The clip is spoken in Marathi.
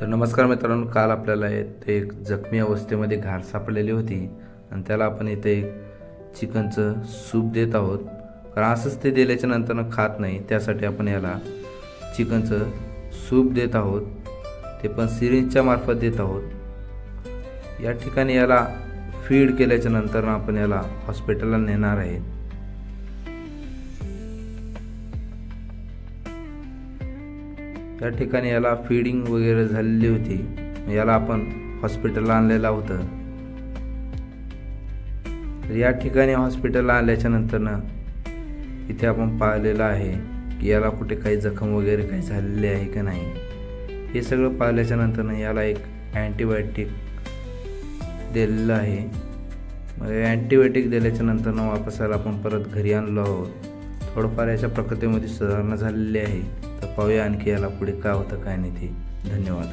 तर नमस्कार मित्रांनो काल आपल्याला इथे एक जखमी अवस्थेमध्ये घार सापडलेली होती आणि त्याला आपण इथे एक चिकनचं सूप देत आहोत. कारण असंच ते दिल्याच्या नंतरनं खात नाही त्यासाठी आपण याला चिकनचं सूप देत आहोत. ते पण सिरिंजच्या मार्फत देत आहोत. या ठिकाणी याला फीड केल्याच्यानंतर आपण याला हॉस्पिटलला नेणार आहे. या ठिकाणी याला फिडिंग वगैरे झालेली होती. याला आपण हॉस्पिटलला आणलेलं होतं. तर या ठिकाणी हॉस्पिटलला आल्याच्या नंतरनं इथे आपण पाहिलेलं आहे की याला कुठे काही जखम वगैरे काही झालेली आहे का नाही. हे सगळं पाहिल्याच्या नंतरनं याला एक अँटीबायोटिक दिलेलं आहे. मग अँटीबायोटिक दिल्याच्या नंतरनं वापस याला आपण परत घरी आणलो आहोत. थोडंफार याच्या प्रकृतीमध्ये सुधारणा झालेली आहे. पाहूया आणखी याला पुढे काय होतं काय नाही ते. धन्यवाद.